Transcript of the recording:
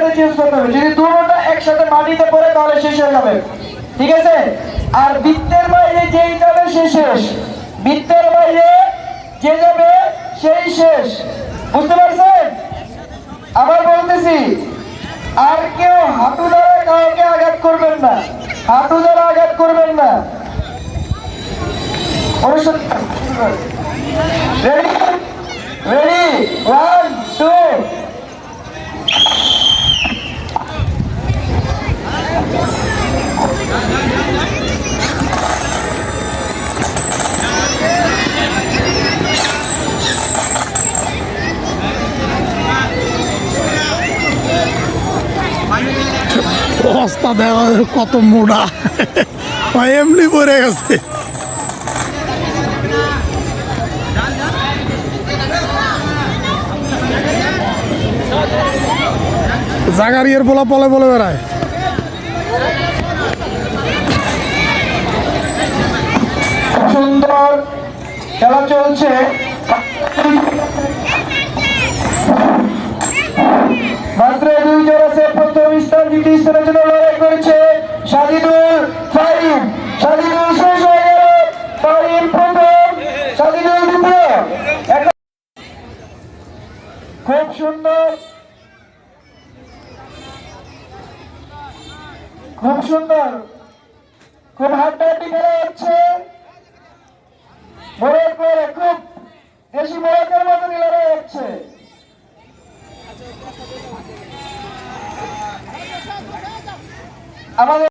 একসাথে চেঞ্জ করতে হবে। যদি দুটোটা একসাথে মাটিতে পড়ে, তাহলে শেষ হয়ে যাবে। ঠিক আছে? আর বৃত্তের বাইরে যেই যাবে, সে শেষ। বৃত্তের বাইরে যে যাবে, সেই শেষ। বুঝতে পারছেন? আবার বলতেছি, আর কেউ হাঁটু দ্বারা কাউকে আঘাত করবেন না। হাঁটু দ্বারা আঘাত করবেন না। রেডি রেডি ওয়ান অবস্থা দেখা কত ভাই এমনি পড়ে গেছে। জাগারিয়ার বলা বলে বলে বেড়ায়। খেলা চলছে। মাত্র দুই জন আছে, প্রথম স্থান দ্বিতীয় স্থানের জন্য লড়াই ফারিম সাজিদুল শেষ হয়ে গেল। প্রথম সাজিদুল দ্বিতীয়। খুব সুন্দর। খুব সুন্দর। খুব হাড্ডাহাড্ডি খেলা হচ্ছে। মোরগ করে খুব দেশি মোরগের মতো লড়াই হচ্ছে আমাদের